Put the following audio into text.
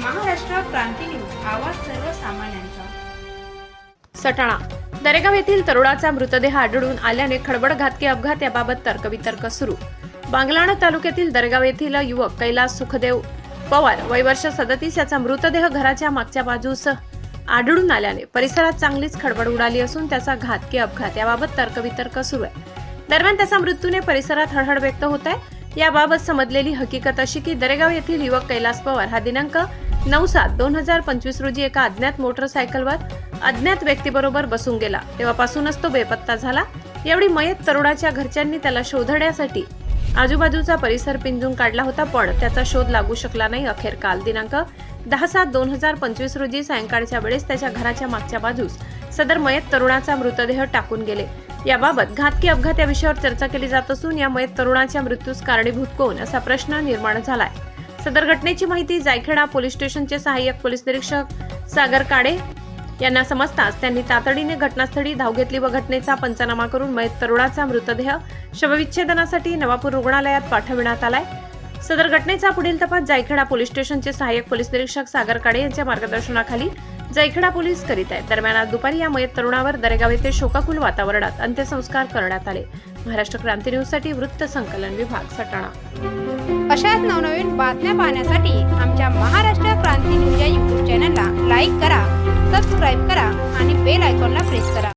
क्रांती news. आवाज सर्वसामान्यांचा. सटाणा दरेगाव येथील तरुणाचा मृतदेह आढळून आल्याने खडबड घातकी अपघात याबाबत तर्कवितर्क सुरू. बांगलाण तालुक्यातील दरेगाव येथील युवक कैलास सुखदेव पवार वय वर्ष सदतीस याचा मृतदेह घराच्या मागच्या बाजूस आढळून आल्याने परिसरात चांगलीच खडबड उडाली असून त्याचा घातकी अपघात याबाबत तर्कवितर्क सुरू आहे. दरम्यान त्याचा मृत्यूने परिसरात हळहळ व्यक्त होत आहे. याबाबत समजलेली हकीकत अशी की दरेगाव येथील युवक कैलास पवार हा दिनांक नऊ सात दोन हजार पंचवीस रोजी एका अज्ञात मोटरसायकलवर अज्ञात व्यक्तीबरोबर बसून गेला. तेव्हापासूनच तो बेपत्ता झाला. एवढी मयत तरुणाच्या घरच्यांनी त्याला शोधण्यासाठी आजूबाजूचा परिसर पिंजून काढला होता पण त्याचा शोध लागू शकला नाही. अखेर काल दिनांक दहा सात दोन हजार पंचवीस रोजी सायंकाळच्या वेळेस त्याच्या घराच्या मागच्या बाजूस सदर मयत तरुणाचा मृतदेह टाकून गेले. याबाबत घातकी अपघात या विषयावर चर्चा केली जात असून या मयत तरुणाच्या मृत्यूस कारणीभूत कोण असा प्रश्न निर्माण झालाय. सदर घटनेची माहिती जायखेडा पोलीस स्टेशनचे सहाय्यक पोलीस निरीक्षक सागर काडे यांना समजताच त्यांनी तातडीने घटनास्थळी धाव घेतली व घटनेचा पंचनामा करून मयत तरुणाचा मृतदेह शवविच्छेदनासाठी नवापूर रुग्णालयात पाठविण्यात आलाय. सदर घटनेचा पुढील तपास जायखेडा पोलीस स्टेशनचे सहाय्यक पोलीस निरीक्षक सागर काडे यांच्या मार्गदर्शनाखाली जयखेडा पोलीस करीत आहेत. दरम्यान आज दुपारी या मयत तरुणावर दरेगाव येथे शोकाकुल वातावरणात अंत्यसंस्कार करण्यात आले. महाराष्ट्र क्रांती न्यूजसाठी वृत्त संकलन विभाग सटाणा. अशाच नवनवीन बातम्या पाहण्यासाठी आमच्या महाराष्ट्र क्रांती न्यूज या यूट्यूब चॅनलला लाईक करा सबस्क्राईब करा आणि बेल आयकॉनला प्रेस करा.